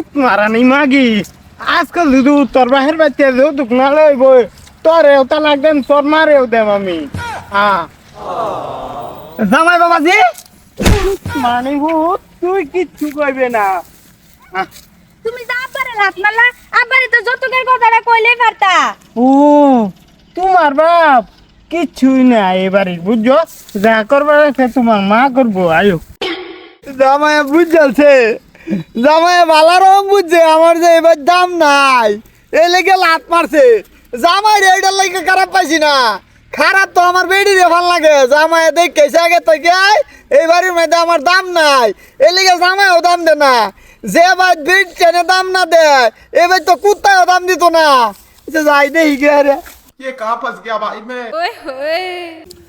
চুপ মারানি মাগি। আজকাল যদি তোর বাহের বাচ্চা যৌতুক না লইব তোর এওতা লাগবেন তোর মারেও দেব আমি। হ্যাঁ জামাই বাবাজি? মানে ভূত তুই কিচ্ছু কইবে না। তুমি যা আব্বারে লাত মারলা আব্বারে তো যৌতুকের কথাটা কইলেই পারতা। ও তোমার বাপ কিচ্ছুই না এবারে বুঝছ? যা করবার তোমার মা করব আয়ো। জামাই বুঝছে জামাই ভালো রকম বুঝছে আমার যে এবার দাম নাই এই লেগে লাত মারছে জামাই রে এইটার লেগে খারাপ পাইছি না খারাপ তো আমার বেডি রে ভাল লাগে জামাই দেখ কেসে আগে থেকে এই বাড়ির মধ্যে আমার দাম নাই এই লেগে জামাইও দাম দে না যে ভাই বেড টেনে দাম না দেয় এবার তো কুত্তায়ও দাম দিত না যে যাই দেখি গে রে ये कहाँ फंस गया भाई मैं ওই ওই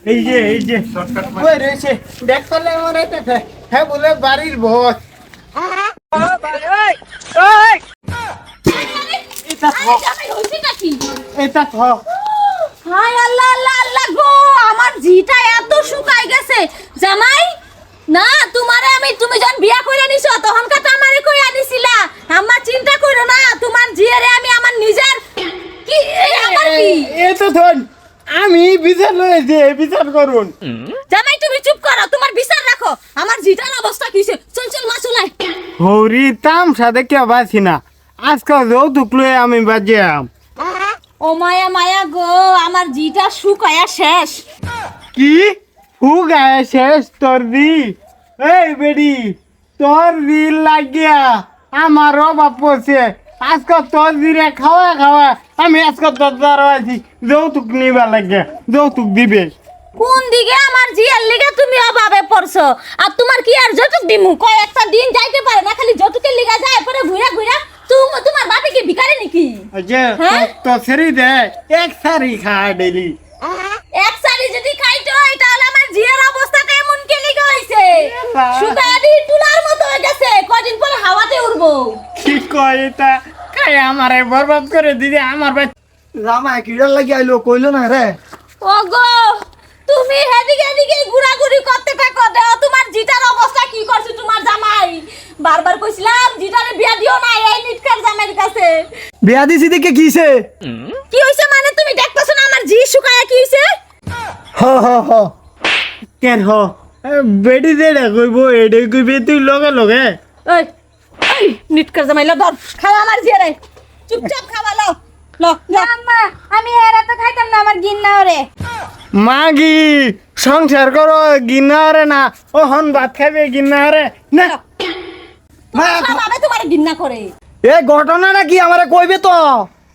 এই যে এই যে ওই রয়েছে দেখ তাহলে আমার এটা হ্যাঁ বলে বাড়ির ভোজ এটা থ জামাই হইছে নাকি এটা থ হায় আল্লাহ আল্লাহ আল্লাহ গো আমার জিটা এত শুকাই গেছে। জামাই না তোমারে আমি তুমি যখন বিয়া করে নিছো তখন কাটা আমারে কই আনিছিলা আমার চিন্তা করো না তোমার জিয়ারে আমি আমার নিজের কি আমার কি? এ তো ধন আমি বিচার লয়েছি বিচার করুন। জামাই তুমি চুপ করো তোমার বিচার রাখো। আমার জিটার অবস্থা চলাই হরি তামসা দেখে বাঁচি না? আজকাল যৌতুক লয়ে আমি বাজিয়াম। ও মায়া মায়া গো আমার জিটা শুকায়া শেষ। কি? ফুগায় শেষ তোর দি? এই বেডি তোর দি লাগিয়া আমার অভাব পড়ছে। আজকে তোর দিরে খাওয়া খাওয়া। আমি আজকে তোর দ্বারা আছি যৌতুক নিবা লাগে যৌতুক দিবে। কোন দিকে আমার জিয়ার লিগে তুমি অভাবে পড়ছো? আর তোমার কি আর যৌতুক দিমু? কয় একটা দিন যাইতে পারে না খালি যৌতুকের লিগা যায় পরে ঘুরা ঘুরা। তুমি তোমার বাপে কি ভিখারি নাকি? যে হ্যাঁ? তো সেরি দে এক সারি খায় ডেলি এক সারি যদি খাইতো তাহলে আমার জিয়ার অবস্থাটা এমন কে লিগে হইছে। সুগারি টুলার মতো হয়ে গেছে কদিন পরে হাওয়াতে উড়বো। কি কয় এটা? খাই আমারে বরবাদ করে দিদি আমার বাচ্চা জামাই কিডার লাগি আইলো কইলো না রে। ওগো! তুমি হেদিকে হেদিকে ঘুরাঘুরি করতে থাকো। দেও তোমার জিটার অবস্থা কি করছে তোমার জামাই। বারবার কইছিলাম জিটারে বিয়া দিও না এই নিটকার জামাইয়ের কাছে। বিয়া দিছি দেখে কিছে কি হইছে মানে তুমি দেখতেছো না আমার জি শুকায়া কি হইছে? হ হ হ। কেন হ? এ, বেডি দে রে কইব এডে কইবে তুই লগে লগে। ওই ওই নিটকার জামাই লো ধর খাওয়া আমার জিয়ারে চুপচাপ খাওয়া লো লো আম্মা আমি এরা তো খাইতাম না আমার গিন্না ওরে। মাগি সংসার করো গিনারে না। ওহন ভাত খাবে গিনারে না। মায়া বাবা তোমার গিন্না করে। এ ঘটনাটা কি আমারে কইবে তো?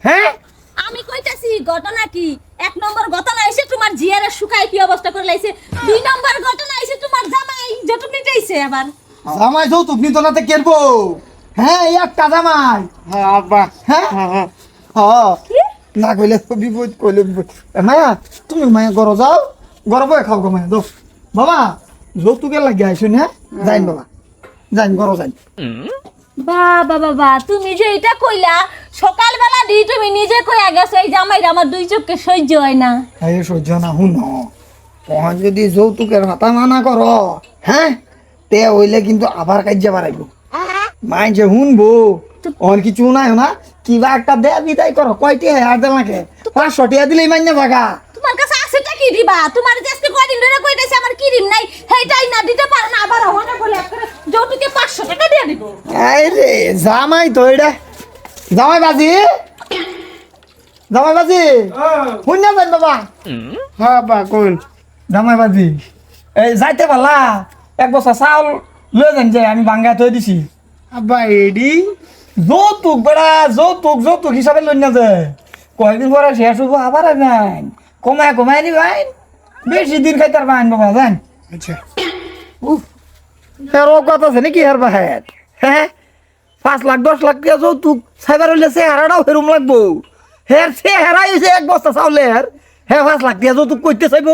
হ্যাঁ? আমি কইতাছি ঘটনা কি? এক নম্বর ঘটনা এসে তোমার জিয়ারে শুকায় কি অবস্থা করে লাইছে। দুই নম্বর ঘটনা এসে তোমার জামাই যেটুক নিতেইছে আবার। জামাই যাও তুমি তো নাতে কেরবো? হ্যাঁ এই একটা জামাই। হ্যাঁ আব্বা। হ্যাঁ? হ্যাঁ, হ্যাঁ। না কইলে তো বিপদ কইলে বিপদ। মায়া তুমি মায়া গরো যাও। গরো বয়ে খাও গো মায়া যাও। বাবা যৌতুকে লাগি আইসুন হ্যাঁ যাইন বাবা। যাইন গরো যাইন। বাবা বাবা তুমি যে এটা কইলা সকালবেলা দি তুমি নিজে কইয়া গেছো এই জামাইরা আমার দুই চোখকে সহ্য হয় না। এই সহ্য না হুন তখন যদি যৌতুকের হাতা মানা কর হ্যাঁ তে হইলে কিন্তু আবার কাজ্যা বাড়াইব। মাই যে শুনব অন কিছু নাই না কিবা একটা দে বিদায় করো কয়টি হাজার দেন লাগে পাঁচশো টিয়া দিলেই মান্য ভাগা তোমার কাছে আছেটা কি দিবা? তোমার যে আজকে কয়দিন ধরে কইতেছে আমার কি ঋণ নাই? সেইটাই না দিতে পারো না আবার হনে বলে যৌতুকে পাঁচশো টাকা দিয়ে দিব। এই রে জামাই তো এটা জামাই বাজি? জামাই বাজি? শুন না যান বাবা। হ্যাঁ আব্বা কোন জামাই বাজি। এই যাইতে পারলা? এক বছর চাউল লৈ যান যে আমি বাঙ্গা থৈ দিছি। আব্বা এডি? যৌতুক বেড়া যৌতুক যৌতুক হিসাবে লই না যে কয়েকদিন পরে শেষ হব আবার আইন কমায় কমায় নি ভাই বেশি দিন খাইতার বাইন বাবা জান। আচ্ছা। উফ হের অজ্ঞাত আছে নাকি হের বাহের? হ্যাঁ পাঁচ লাখ দশ লাখ টাকা যৌতুক সাইবার হইলে চেহারাটাও হেরুম লাগবো। হের চেহারাই হয়েছে এক বস্তা চাউলের। হ্যাঁ পাঁচ লাখ টাকা যৌতুক করতে চাইব।